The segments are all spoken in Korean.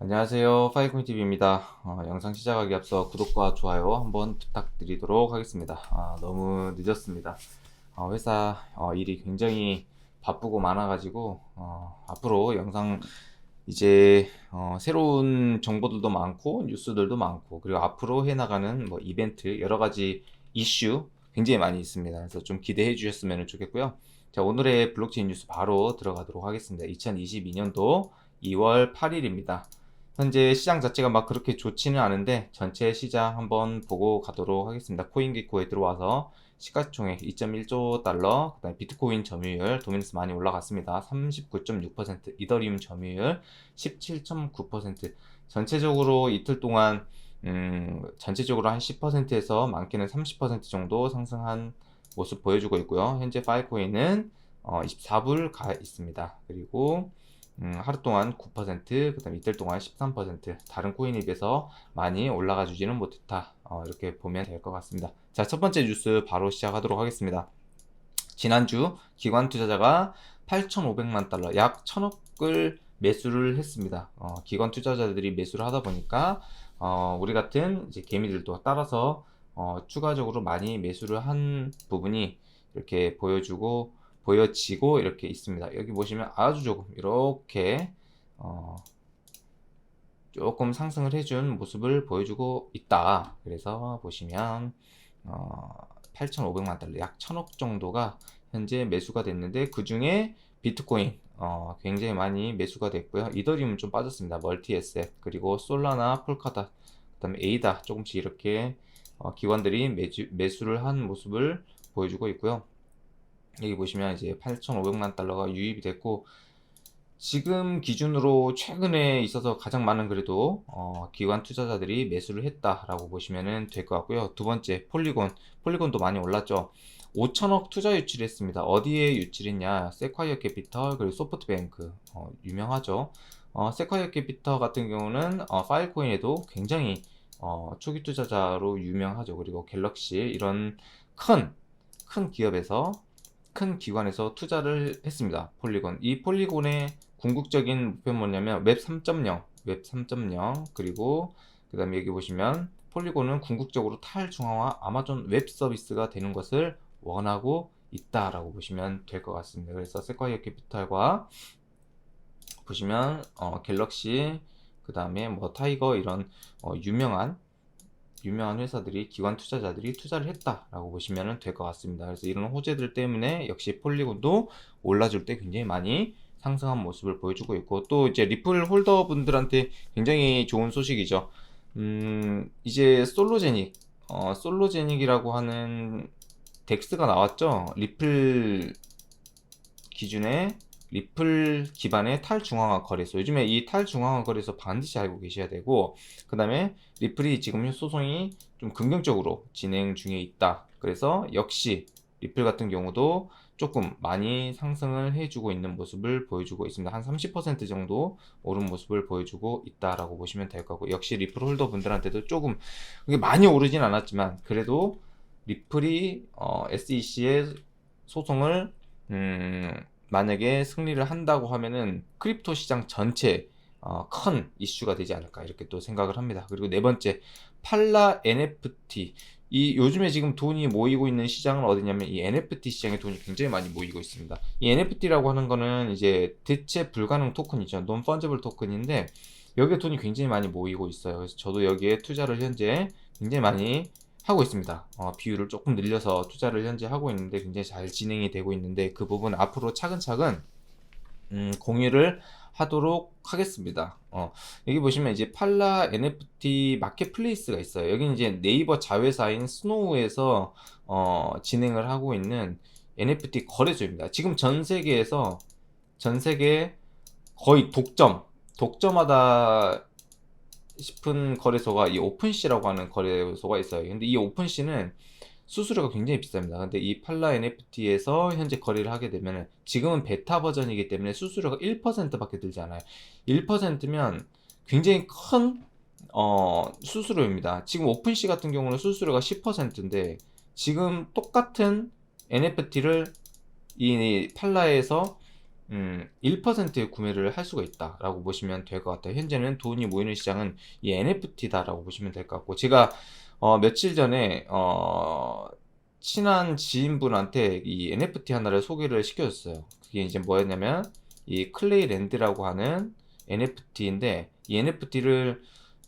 안녕하세요. 파이코인TV입니다. 어, 영상 시작하기 앞서 구독과 좋아요 한번 부탁드리도록 하겠습니다. 아, 너무 늦었습니다. 어, 회사 어, 일이 굉장히 바쁘고 많아가지고 어, 앞으로 영상 이제 어, 새로운 정보들도 많고 뉴스들도 많고 그리고 앞으로 해나가는 뭐 이벤트 여러 가지 이슈 굉장히 많이 있습니다. 그래서 좀 기대해 주셨으면 좋겠고요. 자, 오늘의 블록체인 뉴스 바로 들어가도록 하겠습니다. 2022년도 2월 8일입니다. 현재 시장 자체가 막 그렇게 좋지는 않은데 전체 시장 한번 보고 가도록 하겠습니다. 코인기코에 들어와서 시가총액 2.1조 달러, 그다음에 비트코인 점유율 도미니스 많이 올라갔습니다. 39.6%, 이더리움 점유율 17.9%. 전체적으로 이틀 동안 음, 전체적으로 한 10%에서 많게는 30% 정도 상승한 모습 보여주고 있고요. 현재 파이코인은 어, 24불 가 있습니다. 그리고 음, 하루 동안 9%, 그 다음 이틀 동안 13%, 다른 코인에 비해서 많이 올라가 주지는 못했다. 어, 이렇게 보면 될 것 같습니다. 자, 첫 번째 뉴스 바로 시작하도록 하겠습니다. 지난주 기관 투자자가 8,500만 달러, 약 1,000억을 매수를 했습니다. 어, 기관 투자자들이 매수를 하다 보니까 어, 우리 같은 이제 개미들도 따라서 어, 추가적으로 많이 매수를 한 부분이 이렇게 보여주고 보여지고 이렇게 있습니다. 여기 보시면 아주 조금 이렇게 어, 조금 상승을 해준 모습을 보여주고 있다. 그래서 보시면 어, 8,500만 달러, 약 1,000억 정도가 현재 매수가 됐는데 그 중에 비트코인 어, 굉장히 많이 매수가 됐고요. 이더리움 좀 빠졌습니다. 멀티에셋 그리고 솔라나, 폴카다, 그다음에 에이다 조금씩 이렇게 어, 기관들이 매주, 매수를 한 모습을 보여주고 있고요. 여기 보시면 이제 8,500만 달러가 유입이 됐고 지금 기준으로 최근에 있어서 가장 많은 그래도 어, 기관 투자자들이 매수를 했다라고 보시면 될 것 같고요. 두 번째 폴리곤, 폴리곤도 많이 올랐죠. 5천억 투자 유치했습니다. 어디에 유치했냐? 세콰이어 캐피털 그리고 소프트뱅크 어, 유명하죠. 어, 세콰이어 캐피털 같은 경우는 어, 파일코인에도 굉장히 어, 초기 투자자로 유명하죠. 그리고 갤럭시 이런 큰 큰 기업에서 큰 기관에서 투자를 했습니다. 폴리곤. 이 폴리곤의 궁극적인 목표는 뭐냐면 웹 3.0, 웹 3.0 그리고 그 다음에 여기 보시면 폴리곤은 궁극적으로 탈중앙화 아마존 웹 서비스가 되는 것을 원하고 있다라고 보시면 될 것 같습니다. 그래서 세콰이어 캐피탈과 보시면 어, 갤럭시 그 다음에 뭐 타이거 이런 어, 유명한 유명한 회사들이 기관 투자자들이 투자를 했다라고 보시면 될 것 같습니다. 그래서 이런 호재들 때문에 역시 폴리곤도 올라줄 때 굉장히 많이 상승한 모습을 보여주고 있고 또 이제 리플 홀더 분들한테 굉장히 좋은 소식이죠. 음, 이제 솔로제닉, 어, 솔로제닉이라고 하는 덱스가 나왔죠. 리플 기준에 리플 기반의 탈중앙화 거래소. 요즘에 이 탈중앙화 거래소 반드시 알고 계셔야 되고, 그 다음에 리플이 지금 소송이 좀 긍정적으로 진행 중에 있다. 그래서 역시 리플 같은 경우도 조금 많이 상승을 해주고 있는 모습을 보여주고 있습니다. 한 30% 정도 오른 모습을 보여주고 있다라고 보시면 될 거고, 역시 리플 홀더 분들한테도 조금, 그게 많이 오르진 않았지만, 그래도 리플이 어, SEC의 소송을 음, 만약에 승리를 한다고 하면은 크립토 시장 전체 어, 큰 이슈가 되지 않을까 이렇게 또 생각을 합니다. 그리고 네 번째 팔라 NFT 이 요즘에 지금 돈이 모이고 있는 시장은 어디냐면 이 NFT 시장에 돈이 굉장히 많이 모이고 있습니다. 이 NFT라고 하는 거는 이제 대체 불가능 토큰이죠. non fungible 토큰인데 여기에 돈이 굉장히 많이 모이고 있어요. 그래서 저도 여기에 투자를 현재 굉장히 많이 하고 있습니다. 어, 비율을 조금 늘려서 투자를 현재 하고 있는데 굉장히 잘 진행이 되고 있는데 그 부분 앞으로 차근차근 음, 공유를 하도록 하겠습니다. 어, 여기 보시면 이제 팔라 NFT 마켓플레이스가 있어요. 여기 이제 네이버 자회사인 스노우에서 어, 진행을 하고 있는 NFT 거래소입니다. 지금 전 세계에서 전 세계 거의 독점, 독점하다 싶은 거래소가 이 오픈시라고 하는 거래소가 있어요. 근데 이 오픈시는 수수료가 굉장히 비쌉니다. 근데 이 팔라 NFT에서 현재 거래를 하게 되면 지금은 베타 버전이기 때문에 수수료가 1%밖에 들지 않아요. 1%면 굉장히 큰 어, 수수료입니다. 지금 오픈시 같은 경우는 수수료가 10%인데 지금 똑같은 NFT를 이 팔라에서 음, 1%의 구매를 할 수가 있다라고 보시면 될 것 같아요. 현재는 돈이 모이는 시장은 이 NFT다라고 보시면 될 것 같고 제가 어, 며칠 전에 어, 친한 지인분한테 이 NFT 하나를 소개를 시켜줬어요. 그게 이제 뭐였냐면 이 클레이랜드라고 하는 NFT인데 이 NFT를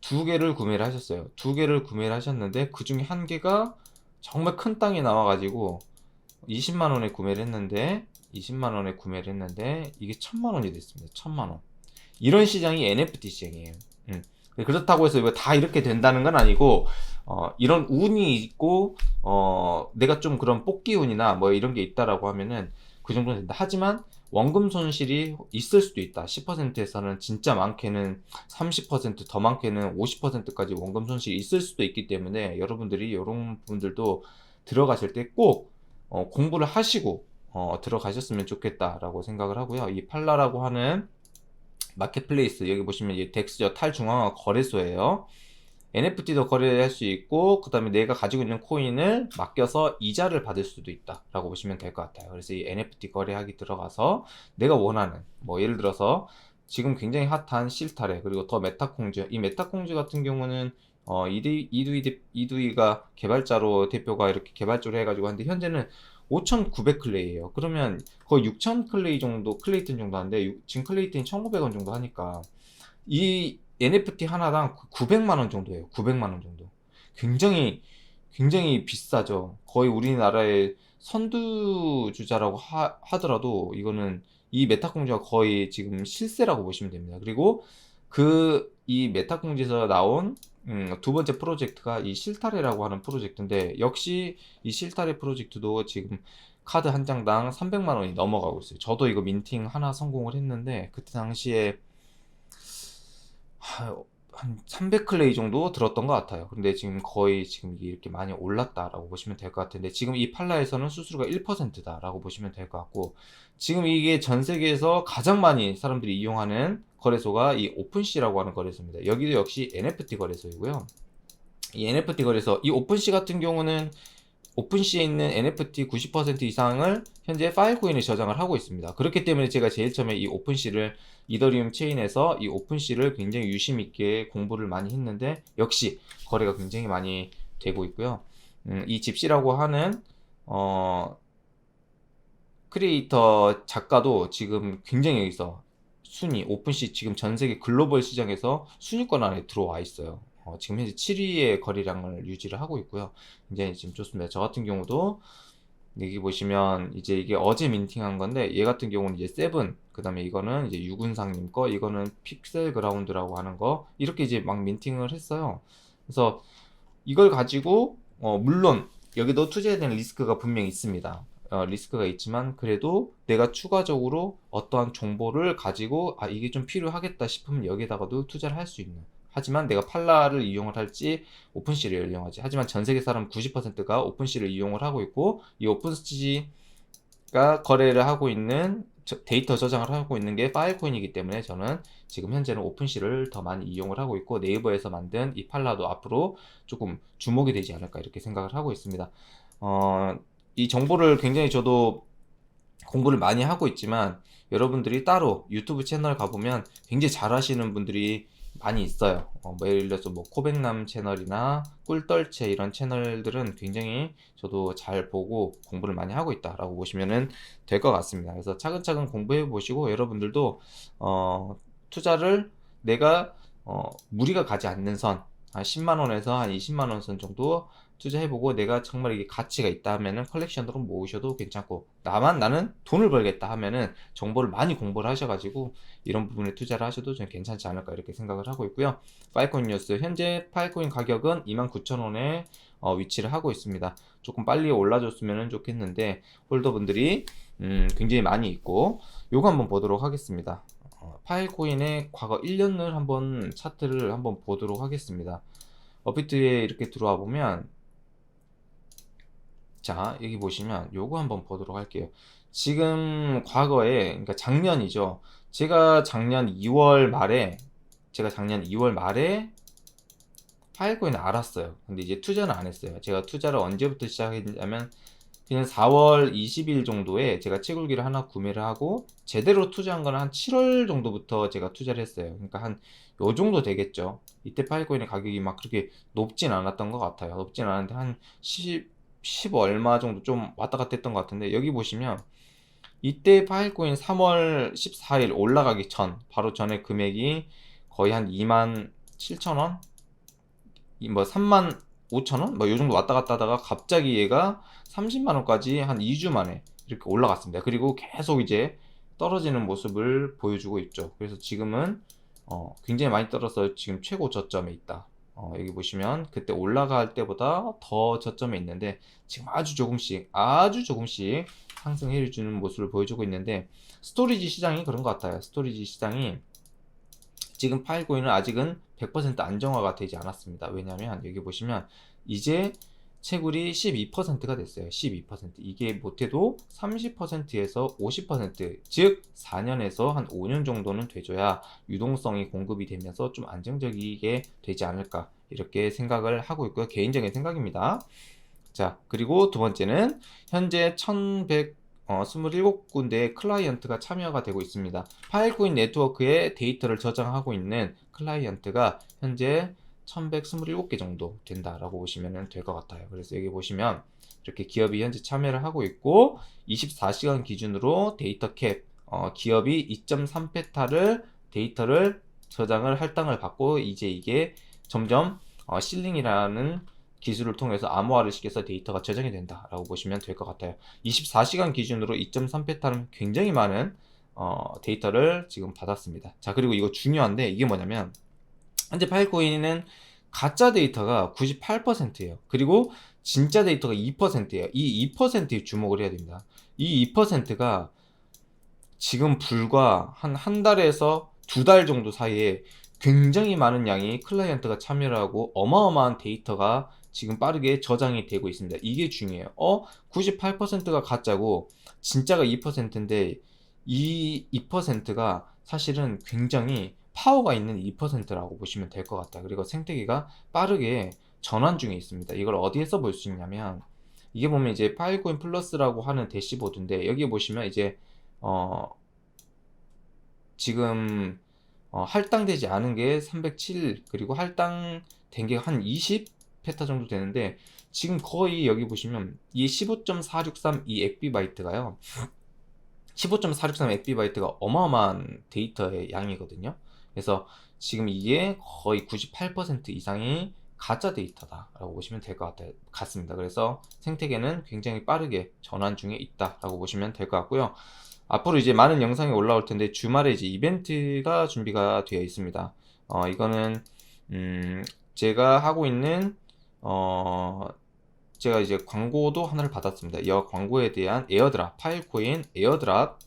두 개를 구매를 하셨어요. 두 개를 구매를 하셨는데 그 중에 한 개가 정말 큰 땅이 나와가지고 20만 원에 구매를 했는데 20만 원에 구매를 했는데 이게 1000만 원이 됐습니다. 1000만 원. 이런 시장이 NFT 시장이에요. 음. 그렇다고 해서 이거 다 이렇게 된다는 건 아니고 어, 이런 운이 있고 어, 내가 좀 그런 뽑기 운이나 뭐 이런 게 있다라고 하면은 그 정도는 된다. 하지만 원금 손실이 있을 수도 있다. 10%에서는 진짜 많게는 30%더 많게는 50%까지 원금 손실이 있을 수도 있기 때문에 여러분들이 이런 분들도 들어가실 때꼭 어, 공부를 하시고 어, 들어가셨으면 좋겠다라고 생각을 하고요. 이 팔라라고 하는 마켓플레이스 여기 보시면 이 덱스저 탈중앙화 거래소예요. NFT도 거래할 수 있고 그 다음에 내가 가지고 있는 코인을 맡겨서 이자를 받을 수도 있다라고 보시면 될 것 같아요. 그래서 이 NFT 거래하기 들어가서 내가 원하는 뭐 예를 들어서 지금 굉장히 핫한 실타래 그리고 더 메타콩즈 이 메타콩즈 같은 경우는 어 이두이 이두이 이두이가 개발자로 대표가 이렇게 개발자로 해가지고 하는데 현재는 5,900 클레이예요. 그러면 거의 6,000 클레이 정도 클레이튼 정도 하는데 유- 지금 클레이튼이 1,500원 정도 하니까 이 NFT 하나당 900만 원 정도예요. 900만 원 정도. 굉장히 굉장히 비싸죠. 거의 우리나라의 선두주자라고 하, 하더라도 이거는 이 메타공주가 거의 지금 실세라고 보시면 됩니다. 그리고 그 이 메타공주에서 나온 음, 두 번째 프로젝트가 이 실타래라고 하는 프로젝트인데 역시 이 실타래 프로젝트도 지금 카드 한 장당 300만 원이 넘어가고 있어요. 저도 이거 민팅 하나 성공을 했는데 그때 당시에 하, 한 300클레이 정도 들었던 것 같아요. 근데 지금 거의 지금 이렇게 많이 올랐다라고 보시면 될 것 같은데 지금 이 팔라에서는 수수료가 1%다라고 보시면 될 것 같고 지금 이게 전 세계에서 가장 많이 사람들이 이용하는 거래소가 이 오픈시라고 하는 거래소입니다. 여기도 역시 NFT 거래소이고요. 이 NFT 거래소, 이 오픈시 같은 경우는 오픈시에 있는 NFT 90% 이상을 현재 파일코인에 저장을 하고 있습니다. 그렇기 때문에 제가 제일 처음에 이 오픈시를 이더리움 체인에서 이 오픈시를 굉장히 유심 있게 공부를 많이 했는데 역시 거래가 굉장히 많이 되고 있고요. 음, 이 집시라고 하는 어, 크리에이터 작가도 지금 굉장히 여기서 순위 오픈시 지금 전 세계 글로벌 시장에서 순위권 안에 들어와 있어요. 어, 지금 현재 7위의 거래량을 유지를 하고 있고요. 굉장히 지금 좋습니다. 저 같은 경우도 여기 보시면 이제 이게 어제 민팅한 건데 얘 같은 경우는 이제 세븐 그 다음에 이거는 이제 유군상님 거 이거는 픽셀 그라운드라고 하는 거 이렇게 이제 막 민팅을 했어요. 그래서 이걸 가지고 어, 물론 여기도 투자해야 되는 리스크가 분명히 있습니다. 어, 리스크가 있지만 그래도 내가 추가적으로 어떠한 정보를 가지고 아 이게 좀 필요하겠다 싶으면 여기다가도 투자를 할 수 있는 하지만 내가 팔라를 이용을 할지 오픈시를 이용하지 하지만 전 세계 사람 90%가 오픈시를 이용을 하고 있고 이 오픈시가 거래를 하고 있는 저- 데이터 저장을 하고 있는 게 파일코인이기 때문에 저는 지금 현재는 오픈시를 더 많이 이용을 하고 있고 네이버에서 만든 이 팔라도 앞으로 조금 주목이 되지 않을까 이렇게 생각을 하고 있습니다. 어, 이 정보를 굉장히 저도 공부를 많이 하고 있지만 여러분들이 따로 유튜브 채널 가보면 굉장히 잘하시는 분들이 많이 있어요. 어, 뭐 예를 들어서 뭐 코백남 채널이나 꿀떨채 이런 채널들은 굉장히 저도 잘 보고 공부를 많이 하고 있다라고 보시면은 될것 같습니다. 그래서 차근차근 공부해 보시고 여러분들도 어, 투자를 내가 어, 무리가 가지 않는 선, 한 10만 원에서 한 20만 원 선 정도 투자해보고 내가 정말 이게 가치가 있다 하면은 컬렉션으로 모으셔도 괜찮고 나만 나는 돈을 벌겠다 하면은 정보를 많이 공부를 하셔가지고 이런 부분에 투자를 하셔도 좀 괜찮지 않을까 이렇게 생각을 하고 있고요. 파이코인 뉴스 현재 파이코인 가격은 29,000원에 어, 위치를 하고 있습니다. 조금 빨리 올라줬으면 좋겠는데 홀더분들이 음, 굉장히 많이 있고 요거 한번 보도록 하겠습니다. 어, 파이코인의 과거 1년을 한번 차트를 한번 보도록 하겠습니다. 업비트에 이렇게 들어와 보면 자, 여기 보시면 요거 한번 보도록 할게요. 지금 과거에, 그러니까 작년이죠. 제가 작년 2월 말에, 제가 작년 2월 말에 파일코인을 알았어요. 근데 이제 투자는 안 했어요. 제가 투자를 언제부터 시작했냐면 그냥 4월 20일 정도에 제가 채굴기를 하나 구매를 하고 제대로 투자한 거는 한 7월 정도부터 제가 투자를 했어요. 그러니까 한 요 정도 되겠죠. 이때 파일코인의 가격이 막 그렇게 높진 않았던 것 같아요. 높진 않았는데 한 10, 10 얼마 정도 좀 왔다 갔다 했던 것 같은데 여기 보시면 이때 파일코인 3월 14일 올라가기 전 바로 전에 금액이 거의 한 2만 7천 원? 이뭐 3만 5천 원? 뭐 요 정도 왔다 갔다 하다가 갑자기 얘가 30만 원까지 한 2주 만에 이렇게 올라갔습니다. 그리고 계속 이제 떨어지는 모습을 보여주고 있죠. 그래서 지금은 어, 굉장히 많이 떨어서 지금 최고 저점에 있다. 어, 여기 보시면 그때 올라갈 때보다 더 저점에 있는데 지금 아주 조금씩 아주 조금씩 상승해 주는 모습을 보여주고 있는데 스토리지 시장이 그런 것 같아요. 스토리지 시장이 지금 파일코인은 아직은 100% 안정화가 되지 않았습니다. 왜냐하면 여기 보시면 이제 채굴이 12%가 됐어요. 12%. 이게 못해도 30%에서 50%, 즉 4년에서 한 5년 정도는 돼줘야 유동성이 공급이 되면서 좀 안정적이게 되지 않을까 이렇게 생각을 하고 있고요. 개인적인 생각입니다. 자, 그리고 두 번째는 현재 1127군데의 클라이언트가 참여가 되고 있습니다. 파일코인 네트워크에 데이터를 저장하고 있는 클라이언트가 현재 1127개 정도 된다라고 보시면 될 것 같아요. 그래서 여기 보시면 이렇게 기업이 현재 참여를 하고 있고 24시간 기준으로 데이터 캡 어, 기업이 2.3페타를 데이터를 저장을 할당을 받고 이제 이게 점점 어, 실링이라는 기술을 통해서 암호화를 시켜서 데이터가 저장이 된다라고 보시면 될 것 같아요. 24시간 기준으로 2.3페타는 굉장히 많은 어, 데이터를 지금 받았습니다. 자 그리고 이거 중요한데 이게 뭐냐면 현재 파일코인은 가짜 데이터가 98%예요. 그리고 진짜 데이터가 2%예요. 이 2%에 주목을 해야 됩니다. 이 2%가 지금 불과 한 한 달에서 두 달 정도 사이에 굉장히 많은 양이 클라이언트가 참여를 하고 어마어마한 데이터가 지금 빠르게 저장이 되고 있습니다. 이게 중요해요. 어? 98%가 가짜고 진짜가 2%인데 이 2%가 사실은 굉장히 파워가 있는 2%라고 보시면 될 것 같아요. 그리고 생태계가 빠르게 전환 중에 있습니다. 이걸 어디에서 볼 수 있냐면 이게 보면 이제 파일코인 플러스라고 하는 대시보드인데 여기 보시면 이제 어 지금 어 할당되지 않은 게 307 그리고 할당된 게 한 20 페타 정도 되는데 지금 거의 여기 보시면 이 15.463 이 엑비바이트가요. 15.463 엑비바이트가 어마어마한 데이터의 양이거든요. 그래서 지금 이게 거의 98% 이상이 가짜 데이터다라고 보시면 될 것 같습니다. 그래서 생태계는 굉장히 빠르게 전환 중에 있다라고 보시면 될 것 같고요. 앞으로 이제 많은 영상이 올라올 텐데 주말에 이제 이벤트가 준비가 되어 있습니다. 어, 이거는 음, 제가 하고 있는 어, 제가 이제 광고도 하나를 받았습니다. 이 광고에 대한 에어드랍, 파일코인 에어드랍,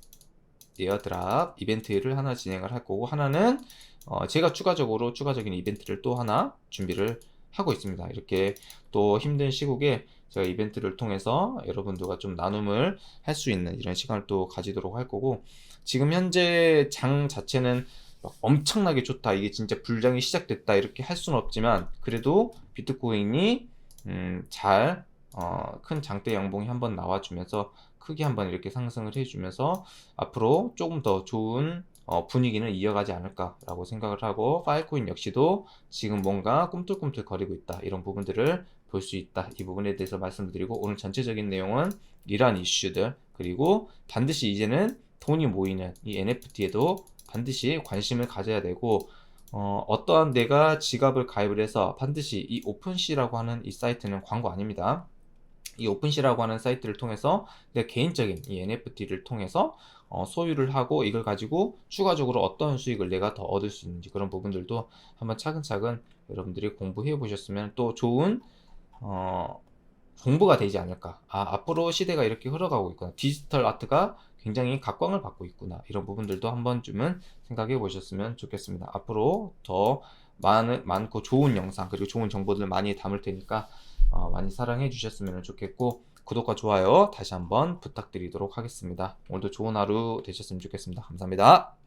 에어드랍 이벤트를 하나 진행을 할 거고, 하나는 어, 제가 추가적으로 추가적인 이벤트를 또 하나 준비를 하고 있습니다. 이렇게 또 힘든 시국에 제가 이벤트를 통해서 여러분들과 좀 나눔을 할 수 있는 이런 시간을 또 가지도록 할 거고, 지금 현재 장 자체는 막 엄청나게 좋다. 이게 진짜 불장이 시작됐다. 이렇게 할 수는 없지만 그래도 비트코인이 음, 잘 어, 큰 장대 양봉이 한번 나와주면서 크게 한번 이렇게 상승을 해주면서 앞으로 조금 더 좋은 어, 분위기는 이어가지 않을까라고 생각을 하고 파일코인 역시도 지금 뭔가 꿈틀꿈틀 거리고 있다 이런 부분들을 볼 수 있다 이 부분에 대해서 말씀드리고 오늘 전체적인 내용은 이러한 이슈들 그리고 반드시 이제는 돈이 모이는 이 NFT에도 반드시 관심을 가져야 되고 어, 어떠한 내가 지갑을 가입을 해서 반드시 이 오픈시라고 하는 이 사이트는 광고 아닙니다. 이 오픈시라고 하는 사이트를 통해서 내 개인적인 이 NFT를 통해서 어, 소유를 하고 이걸 가지고 추가적으로 어떤 수익을 내가 더 얻을 수 있는지 그런 부분들도 한번 차근차근 여러분들이 공부해 보셨으면 또 좋은 어, 공부가 되지 않을까. 아, 앞으로 시대가 이렇게 흘러가고 있구나. 디지털 아트가 굉장히 각광을 받고 있구나. 이런 부분들도 한 번쯤은 생각해 보셨으면 좋겠습니다. 앞으로 더 많은, 많고 좋은 영상, 그리고 좋은 정보들 많이 담을 테니까 어, 많이 사랑해 주셨으면 좋겠고, 구독과 좋아요 다시 한번 부탁드리도록 하겠습니다. 오늘도 좋은 하루 되셨으면 좋겠습니다. 감사합니다.